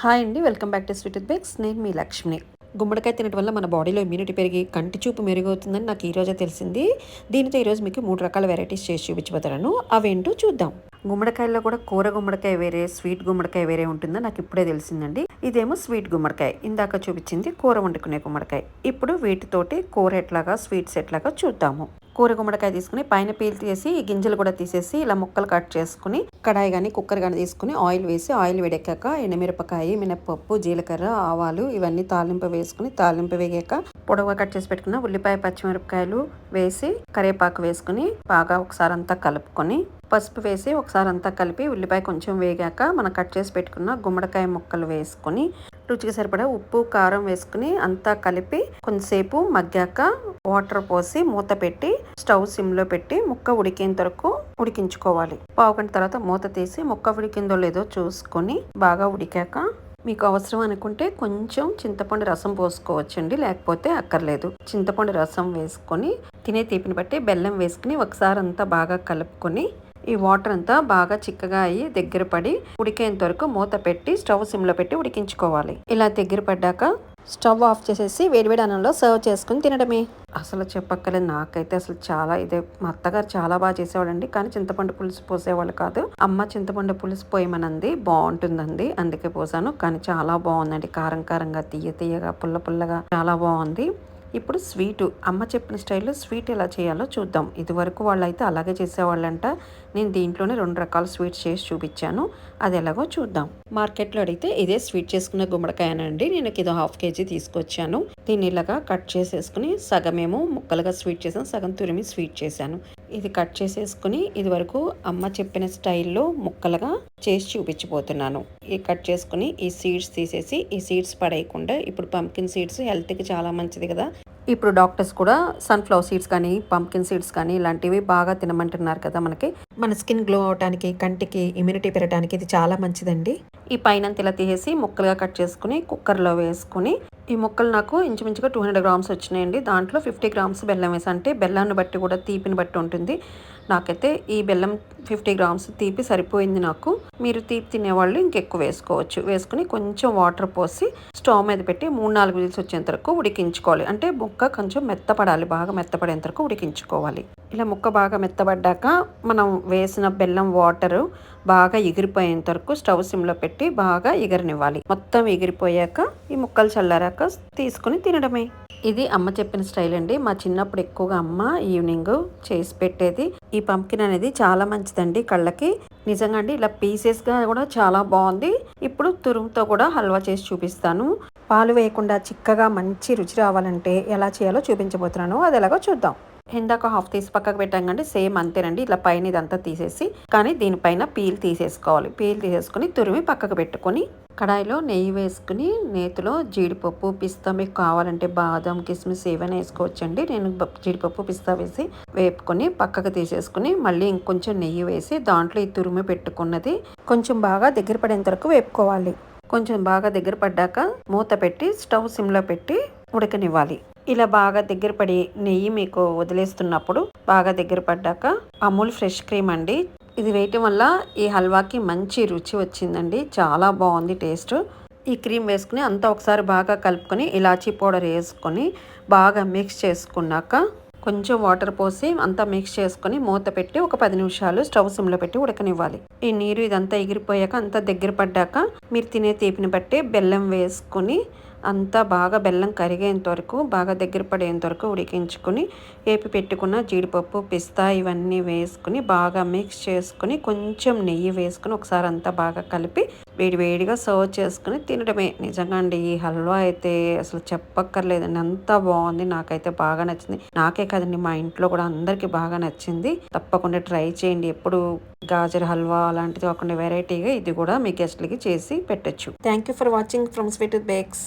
Hi అండి welcome back to Sweet Bakes. నేను మీ లక్ష్మిని. గుమ్మడికాయ తినడం వల్ల మన బాడీలో ఇమ్యూనిటీ పెరిగి కంటి చూపు మెరుగవుతుందని నాకు ఈరోజే తెలిసింది. దీనితో ఈరోజు మీకు మూడు రకాల వెరైటీస్ చేసి చూపించబోతాను అవేంటో చూద్దాం. గుమ్మడికాయల్లో కూడా కూర గుమ్మడికాయ వేరే స్వీట్ గుమ్మడికాయ వేరే ఉంటుందని నాకు ఇప్పుడే తెలిసిందండి. ఇదేమో స్వీట్ గుమ్మడికాయ. ఇందాక చూపించింది కూర వండుకునే గుమ్మడికాయ. ఇప్పుడు వీటితోటి కూర ఎట్లాగా స్వీట్స్ ఎట్లాగా చూద్దాము. కూర గుమ్మడికాయ తీసుకుని పైన పీల్ తీసి గింజలు కూడా తీసేసి ఇలా ముక్కలు కట్ చేసుకుని కడాయి కానీ కుక్కర్ కానీ తీసుకుని ఆయిల్ వేసి ఆయిల్ వేడెక్కాక ఎండుమిరపకాయ మినప్పప్పు జీలకర్ర ఆవాలు ఇవన్నీ తాలింపు వేసుకుని తాలింపు వేగాక పొడవుగా కట్ చేసి పెట్టుకున్న ఉల్లిపాయ పచ్చిమిరపకాయలు వేసి కరివేపాకు వేసుకుని బాగా ఒకసారి అంతా కలుపుకొని పసుపు వేసి ఒకసారి అంతా కలిపి ఉల్లిపాయ కొంచెం వేగాక మనం కట్ చేసి పెట్టుకున్న గుమ్మడికాయ ముక్కలు వేసుకొని రుచికి సరిపడా ఉప్పు కారం వేసుకుని అంతా కలిపి కొంతసేపు మగ్గాక వాటర్ పోసి మూత పెట్టి స్టవ్ సిమ్లో పెట్టి ముక్క ఉడికేంత వరకు ఉడికించుకోవాలి. పావు గంట తర్వాత మూత తీసి ముక్క ఉడికిందో లేదో చూసుకొని బాగా ఉడికాక మీకు అవసరం అనుకుంటే కొంచెం చింతపండు రసం పోసుకోవచ్చండి లేకపోతే అక్కర్లేదు. చింతపండు రసం వేసుకొని తినే తీపిని బట్టి బెల్లం వేసుకుని ఒకసారి అంతా బాగా కలుపుకొని ఈ వాటర్ అంతా బాగా చిక్కగా అయ్యి దగ్గర పడి ఉడికేంత వరకు మూత పెట్టి స్టవ్ సిమ్లో పెట్టి ఉడికించుకోవాలి. ఇలా దగ్గర పడ్డాక స్టవ్ ఆఫ్ చేసేసి వేడివేడి అన్నంలో సర్వ్ చేసుకుని తినడమే. అసలు చెప్పక్కలేదు నాకైతే అసలు చాలా ఇదే. మా అత్తగారు చాలా బాగా చేసేవాడండి కానీ చింతపండు పులుసు పోసేవాళ్ళు కాదు. అమ్మ చింతపండు పులుసు పోయమనంది. బాగుంటుందండి. అందుకే పోసాను. కానీ చాలా బాగుందండి. కారం కారంగా తీయ తీయగా పుల్ల పుల్లగా చాలా బాగుంది. ఇప్పుడు స్వీటు అమ్మ చెప్పిన స్టైల్లో స్వీట్ ఎలా చేయాలో చూద్దాం. ఇదివరకు వాళ్ళు అయితే అలాగే చేసేవాళ్ళంట. నేను దీంట్లోనే రెండు రకాల స్వీట్స్ చేసి చూపించాను. అది ఎలాగో చూద్దాం. మార్కెట్లో అడిగితే ఇదే స్వీట్ చేసుకున్న గుమ్మడికాయనండి. నేను ఇది హాఫ్ కేజీ తీసుకొచ్చాను. దీన్ని ఇలాగా కట్ చేసేసుకుని సగమేమో ముక్కలుగా స్వీట్ చేశాను. సగం తురిమి స్వీట్ చేశాను. ఇది కట్ చేసేసుకుని ఇది వరకు అమ్మ చెప్పిన స్టైల్లో ముక్కలుగా చేసి చూపించిపోతున్నాను ఈ కట్ చేసుకుని ఈ సీడ్స్ తీసేసి ఈ సీడ్స్ పడేయకుండా ఇప్పుడు పంకిన్ సీడ్స్ హెల్త్కి చాలా మంచిది కదా ఇప్పుడు డాక్టర్స్ కూడా సన్ఫ్లవర్ సీడ్స్ కానీ పంకిన్ సీడ్స్ కానీ ఇలాంటివి బాగా తినమంటున్నారు కదా మనకి. మన స్కిన్ గ్లో అవడానికి కంటికి ఇమ్యూనిటీ పెరగడానికి ఇది చాలా మంచిదండి. ఈ పైన ఇలా తీసేసి ముక్కలుగా కట్ చేసుకుని కుక్కర్లో వేసుకుని ఈ ముక్కలు నాకు ఇంచుమించుగా టూ హండ్రెడ్ గ్రామ్స్ వచ్చినాయండి. దాంట్లో ఫిఫ్టీ గ్రామ్స్ బెల్లం వేసి అంటే బెల్లాన్ని బట్టి కూడా తీపిని బట్టి ఉంటుంది. నాకైతే ఈ బెల్లం ఫిఫ్టీ గ్రామ్స్ తీపి సరిపోయింది నాకు. మీరు తీపి తినేవాళ్ళు ఇంకెక్కువ వేసుకోవచ్చు. వేసుకుని కొంచెం వాటర్ పోసి స్టవ్ మీద పెట్టి మూడు నాలుగు విజిల్స్ వచ్చేంత వరకు ఉడికించుకోవాలి. అంటే ముక్క కొంచెం మెత్తపడాలి. బాగా మెత్తపడేంత వరకు ఉడికించుకోవాలి. ఇలా ముక్క బాగా మెత్తబడ్డాక మనం వేసిన బెల్లం వాటరు బాగా ఎగిరిపోయేంత వరకు స్టవ్ సిమ్లో పెట్టి బాగా ఎగరనివ్వాలి. మొత్తం ఎగిరిపోయాక ఈ ముక్కలు చల్లారాక తీసుకుని తినడమే. ఇది అమ్మ చెప్పిన స్టైల్ అండి. మా చిన్నప్పుడు ఎక్కువగా అమ్మ ఈవినింగ్ చేసి పెట్టేది. ఈ పంకిన్ అనేది చాలా మంచిదండి కళ్ళకి. నిజంగా అండి ఇలా పీసెస్గా కూడా చాలా బాగుంది. ఇప్పుడు తురుముతో కూడా హల్వా చేసి చూపిస్తాను. పాలు వేయకుండా చిక్కగా మంచి రుచి రావాలంటే ఎలా చేయాలో చూపించబోతున్నాను. అది ఎలాగో చూద్దాం. ఇందాక హాఫ్ తీసి పక్కకు పెట్టాం సేమ్ అంతేనండి. ఇలా పైన ఇదంతా తీసేసి కానీ దీనిపైన పీల్ తీసేసుకోవాలి. పీల్ తీసేసుకుని తురిమి పక్కకు పెట్టుకొని కడాయిలో నెయ్యి వేసుకుని నేతిలో జీడిపప్పు పిస్తా మీకు కావాలంటే బాదం కిస్మిస్ ఏవైనా వేసుకోవచ్చండి. నేను జీడిపప్పు పిస్తా వేసి వేపుకొని పక్కకు తీసేసుకుని మళ్ళీ ఇంకొంచెం నెయ్యి వేసి దాంట్లో ఈ తురిమి పెట్టుకున్నది కొంచెం బాగా దగ్గర పడేంత వరకు వేపుకోవాలి. కొంచెం బాగా దగ్గర పడ్డాక మూత పెట్టి స్టవ్ సిమ్లో పెట్టి ఉడకనివ్వాలి. ఇలా బాగా దగ్గర పడి నెయ్యి మీకు వదిలేస్తున్నప్పుడు బాగా దగ్గర పడ్డాక అమూల్ ఫ్రెష్ క్రీమ్ అండి. ఇది వేయటం వల్ల ఈ హల్వాకి మంచి రుచి వచ్చిందండి. చాలా బాగుంది టేస్ట్. ఈ క్రీమ్ వేసుకుని అంతా ఒకసారి బాగా కలుపుకొని ఇలాచీ పౌడర్ వేసుకొని బాగా మిక్స్ చేసుకున్నాక కొంచెం వాటర్ పోసి అంతా మిక్స్ చేసుకొని మూత పెట్టి ఒక పది నిమిషాలు స్టవ్ సిమ్లో పెట్టి ఉడకనివ్వాలి. ఈ నీరు ఇదంతా ఎగిరిపోయాక అంతా దగ్గర పడ్డాక మీరు తినే తీపిని బట్టి బెల్లం వేసుకొని అంతా బాగా బెల్లం కరిగేంత వరకు బాగా దగ్గర పడేంత వరకు ఉడికించుకొని వేపి పెట్టుకున్న జీడిపప్పు పిస్తా ఇవన్నీ వేసుకుని బాగా మిక్స్ చేసుకుని కొంచెం నెయ్యి వేసుకుని ఒకసారి అంతా బాగా కలిపి వేడి వేడిగా సర్వ్ చేసుకుని తినడమే. నిజంగా అండి ఈ హల్వా అయితే అసలు చెప్పక్కర్లేదండి. అంత బాగుంది నాకైతే బాగా నచ్చింది. నాకే కదండి మా ఇంట్లో కూడా అందరికీ బాగా నచ్చింది. తప్పకుండా ట్రై చేయండి. ఎప్పుడు గాజర్ హల్వా అలాంటిది కాకుండా వెరైటీగా ఇది కూడా మీ గెస్ట్లకి చేసి పెట్టచ్చు. Thank you for watching from Sweet Bakes